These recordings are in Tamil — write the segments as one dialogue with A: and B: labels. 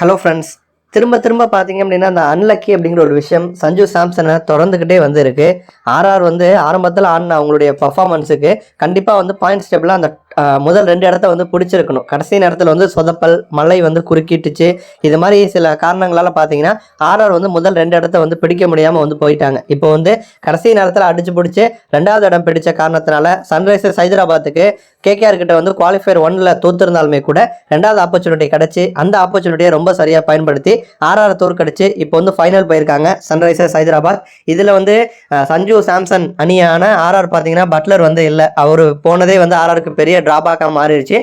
A: ஹலோ ஃப்ரெண்ட்ஸ் திரும்ப திரும்ப பார்த்தீங்க அப்படின்னா அந்த அன்லக்கி அப்படிங்கிற ஒரு விஷயம் சஞ்சு சாம்சனை தொடர்ந்துக்கிட்டே வந்து ஆர்ஆர் வந்து ஆரம்பத்தில் ஆடின அவங்களுடைய பர்ஃபார்மன்ஸுக்கு கண்டிப்பாக வந்து பாயிண்ட் ஸ்டெப்பில் அந்த முதல் ரெண்டு இடத்த வந்து பிடிச்சிருக்கணும். கடைசி நேரத்தில் வந்து சொதப்பல் மழை வந்து குறுக்கிட்டுச்சு. இது மாதிரி சில காரணங்களால் பார்த்தீங்கன்னா ஆர்ஆர் வந்து முதல் ரெண்டு இடத்த வந்து பிடிக்க முடியாமல் வந்து போயிட்டாங்க. இப்போ வந்து கடைசி நேரத்தில் அடிச்சு பிடிச்சி ரெண்டாவது இடம் பிடிச்ச காரணத்தினால சன்ரைசர்ஸ் ஹைதராபாத்துக்கு கேகேஆர் கிட்ட வந்து குவாலிஃபயர் ஒன்ல தோத்திருந்தாலுமே கூட ரெண்டாவது ஆப்பர்ச்சுனிட்டி கிடச்சி அந்த ஆப்பர்ச்சுனிட்டியை ரொம்ப சரியாக பயன்படுத்தி ஆர்ஆர் தோற்கடிச்சு இப்போ வந்து ஃபைனல் போயிருக்காங்க சன்ரைசர்ஸ் ஹைதராபாத். இதில் வந்து சஞ்சு சாம்சன் அணியான ஆர்ஆர் பார்த்தீங்கன்னா பட்லர் வந்து இல்லை. அவர் போனதே வந்து ஆர்ஆருக்கு பெரிய டிராபேக்காக மாறிடுச்சு.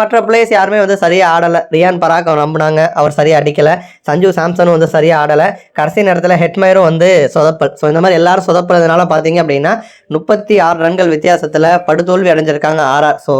A: மற்ற பிளேயர்ஸ் யாருமே வந்து சரியாக ஆடலை. ரியான் பராக் அவர் நம்பினாங்க. அவர் சரியாக அடிக்கலை. சஞ்சு சாம்சனும் வந்து சரியாக ஆடலை. கடைசி நேரத்தில் ஹெட்மயரும் வந்து சொதப்பல். ஸோ இந்த மாதிரி எல்லாரும் சொதப்புறதுனால பார்த்தீங்க அப்படின்னா முப்பத்தி ஆறு ரன்கள் வித்தியாசத்தில் படுதோல்வி அடைஞ்சிருக்காங்க ஆர்ஆர் ஸோ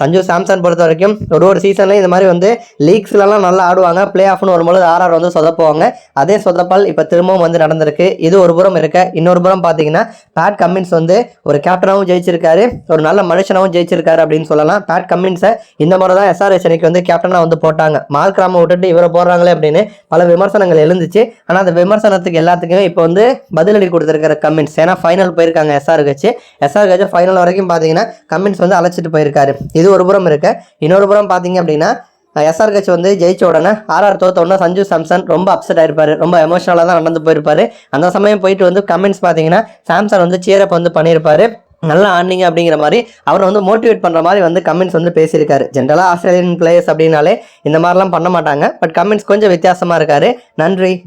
A: சஞ்சு சாம்சன் பொறுத்த வரைக்கும் ஒரு ஒரு சீசன்லையும் இந்த மாதிரி வந்து லீக்ஸ்லலாம் நல்லா ஆடுவாங்க. பிளே ஆஃப்னு வரும்பொழுது ஆர்ஆர் வந்து சொதப்புவாங்க. அதே சொதப்பல் இப்போ திரும்பவும் வந்து நடந்திருக்கு. இது ஒரு புறம் இருக்க. இன்னொரு புறம் பார்த்தீங்கன்னா பேட் கம்மின்ஸ் வந்து ஒரு கேப்டனாகவும் ஜெயிச்சிருக்காரு. ஒரு நல்ல மனுஷனாகவும் ஜெயிச்சிருக்காரு அப்படின்னு சொல்லலாம். பேட் கம்மின்ஸை இந்த முறை தான் எஸ்ஆர்எஸ் அணிக்கு வந்து கேப்டனாக வந்து போட்டாங்க. மார்க் ராம விட்டுட்டு இவரை போடுறாங்களே அப்படின்னு பல விமர்சனங்கள் எழுந்துச்சு. ஆனால் அந்த விமர்சனத்துக்கு எல்லாத்துக்குமே இப்போ வந்து பதிலடி கொடுத்துருக்கிற கம்மின்ஸ் ஏன்னா ஃபைனல் போயிருக்காங்க எஸ்ஆர் கட்சி. எஸ்ஆர் கட்சி ஃபைனல் வரைக்கும் பார்த்தீங்கன்னா கம்மின்ஸ் வந்து அழைச்சிட்டு போயிருக்காரு. இது ஒரு புறம் இருக்க. இன்னொரு புறம் பார்த்தீங்க அப்படின்னா எஸ்ஆர் கட்சி வந்து ஜெயிச்ச உடனே ஆர்ஆர் தோத்த உடனே சஞ்சு சாம்சன் ரொம்ப அப்செட் ஆயிருப்பாரு. ரொம்ப எமோஷனலாக தான் நடந்து போயிருப்பாரு. அந்த சமயம் போயிட்டு வந்து கமெண்ட்ஸ் பார்த்தீங்கன்னா சாம்சன் வந்து சேரப் வந்து பண்ணியிருப்பாரு. நல்லா ஆடினீங்க அப்படிங்கிற மாதிரி அவரை வந்து மோட்டிவேட் பண்ணுற மாதிரி வந்து கமெண்ட்ஸ் வந்து பேசியிருக்காரு. ஜென்ரலாக ஆஸ்திரேலியன் பிளேயர்ஸ் அப்படின்னாலே இந்த மாதிரிலாம் பண்ண மாட்டாங்க. பட் கமெண்ட்ஸ் கொஞ்சம் வித்தியாசமாக இருக்காரு. நன்றி.